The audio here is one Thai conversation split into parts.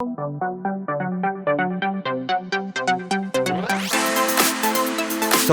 ส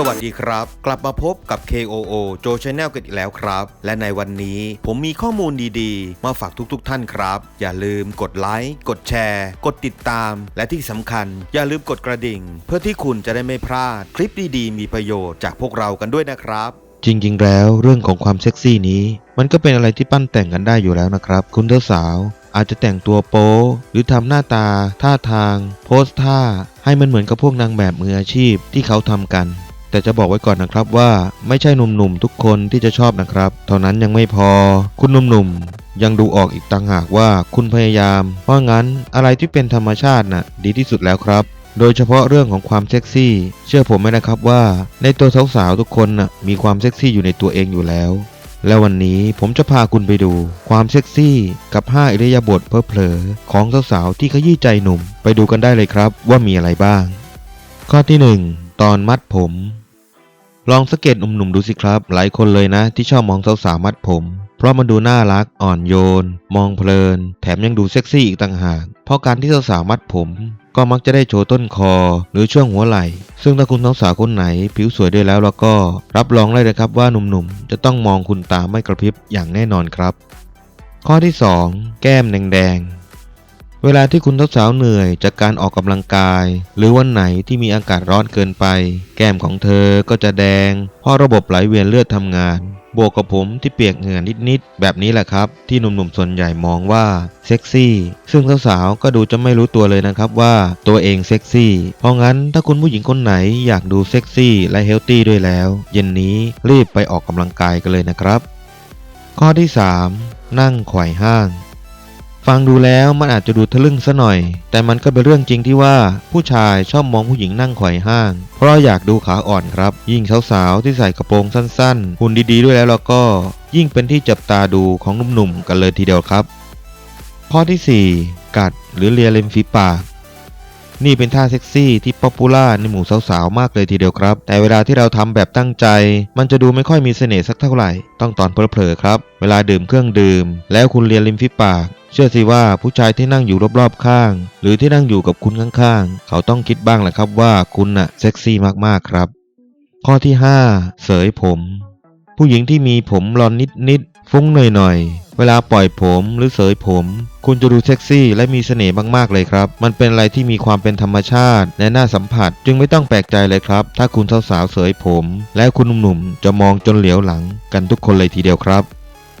วัสดีครับ กลับมาพบกับ KOO โจ Channel กันอีกแล้วครับ และในวันนี้ผมมีข้อมูลดีๆ มาฝากทุกๆท่านครับ อย่าลืมกดไลค์กดแชร์ กดติดตาม และที่สำคัญ อย่าลืมกดกระดิ่ง เพื่อที่คุณจะได้ไม่พลาด คลิปดีๆ มีประโยชน์จากพวกเรากันด้วยนะครับ จริงๆ แล้วเรื่องของความเซ็กซี่นี้ มันก็เป็นอะไรที่ปั้นแต่งกันได้อยู่แล้วนะครับ คุณเจ้าสาว อาจจะแต่งตัวโป๊หรือทำหน้าตา ท่าทาง โพสท่า ให้มันเหมือนกับพวกนางแบบมืออาชีพที่เขาทำกัน แต่จะบอกไว้ก่อนนะครับว่าไม่ใช่หนุ่มๆทุกคนที่จะชอบนะครับ เท่านั้นยังไม่พอ คุณหนุ่มๆยังดูออกอีกต่างหากว่าคุณพยายาม เพราะงั้นอะไรที่เป็นธรรมชาติน่ะดีที่สุดแล้วครับโดยเฉพาะเรื่องของความเซ็กซี่ เชื่อผมไหมนะครับว่า ในตัวสาวๆทุกคนน่ะมีความเซ็กซี่อยู่ในตัวเองอยู่แล้ว และวันนี้ผมจะพาคุณไปดูความเซ็กซี่กับ 5 อิริยาบถเพลอของสาวๆที่ขยี้ใจหนุ่ม ไปดูกันได้เลยครับว่ามีอะไรบ้าง ข้อที่ 1 ตอนมัดผม ลองสังเกตหนุ่มๆดูสิครับ หลายคนเลยนะที่ชอบมองสาวๆมัดผม เพราะมันดูน่ารักอ่อนโยน มองเพลิน แถมยังดูเซ็กซี่อีกต่างหาก เพราะการที่สาวๆมัดผมก็มักจะได้โชว์ต้นคอหรือช่วงหัวไหล่ ซึ่งถ้าคุณสาวคนไหน ผิวสวยด้วยแล้วแล้วก็รับรองได้เลยครับว่าหนุ่มๆ จะต้องมองคุณตาไม่กระพริบอย่างแน่นอนครับ ข้อที่ 2 แก้มแดงๆ เวลาที่คุณสาวเหนื่อยจากการออกกำลังกาย หรือวันไหนที่มีอากาศร้อนเกินไป แก้มของเธอก็จะแดง เพราะระบบไหลเวียนเลือดทำงาน บวกกับผมที่เปียกเหงื่อนิดๆ แบบนี้แหละครับ ที่หนุ่มๆส่วนใหญ่มองว่าเซ็กซี่ ซึ่งสาวๆก็ดูจะไม่รู้ตัวเลยนะครับว่าตัวเองเซ็กซี่ เพราะงั้นถ้าคุณผู้หญิงคนไหนอยากดูเซ็กซี่และเฮลตี้ด้วยแล้ว เย็นนี้รีบไปออกกำลังกายกันเลยนะครับ ข้อที่ 3 นั่งไขว่ห้าง ฟังดูแล้วมันอาจจะดูทะลึ่งซะหน่อย แต่มันก็เป็นเรื่องจริงที่ว่าผู้ชายชอบมองผู้หญิงนั่งไขว่ห้าง เพราะอยากดูขาอ่อนครับ ยิ่งสาวๆที่ใส่กระโปรงสั้นๆหุ่นดีๆด้วยแล้วแล้วก็ ยิ่งเป็นที่จับตาดูของหนุ่มๆกันเลยทีเดียวครับ ข้อที่ 4 กัดหรือเลียเล็มฝีปากนี่เป็นท่าเซ็กซี่ที่ป๊อปปูล่าในหมู่สาวๆ มากเลยทีเดียวครับ แต่เวลาที่เราทำแบบตั้งใจ มันจะดูไม่ค่อยมีเสน่ห์สักเท่าไหร่ ต้องตอนเผลอๆครับ เวลาดื่มเครื่องดื่ม แล้วคุณเลียริมฝีปาก ชื่อสิว่าผู้ชายที่นั่งอยู่รอบๆข้าง หรือที่นั่งอยู่กับคุณข้างๆ เขาต้องคิดบ้างแหละครับว่าคุณน่ะเซ็กซี่มากๆครับ ข้อที่ 5 เสยผม ผู้หญิงที่มีผมรอนนิดๆฟุ้งหน่อยๆ เวลาปล่อยผมหรือเสยผม คุณจะดูเซ็กซี่และมีเสน่ห์มากๆเลยครับ มันเป็นอะไรที่มีความเป็นธรรมชาติและน่าสัมผัส จึงไม่ต้องแปลกใจเลยครับ ถ้าคุณสาวๆเสยผม และคุณหนุ่มๆจะมองจนเหลียวหลังกันทุกคนเลยทีเดียวครับ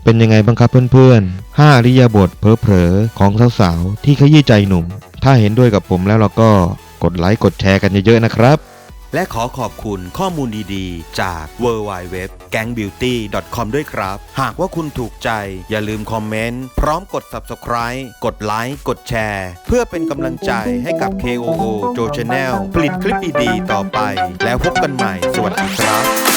เป็นยังไงบ้างครับเพื่อนๆ5อริยาบทเผลอๆของสาวๆที่ขยี้ใจหนุ่ม ถ้าเห็นด้วยกับผมแล้วเราก็กดไลค์กดแชร์กันเยอะๆนะครับ และขอขอบคุณข้อมูลดีๆ จาก w w w g a n g b e a u t y c o m ด้วยครับ หากว่าคุณถูกใจอย่าลืมคอมเมนต์ พร้อมกด subscribe กดไลค์กดแชร์ เพื่อเป็นกำลังใจให้กับ KOO Joe Channel ผลิตคลิปดีๆต่อไป แล้วพบกันใหม่ สวัสดีครับ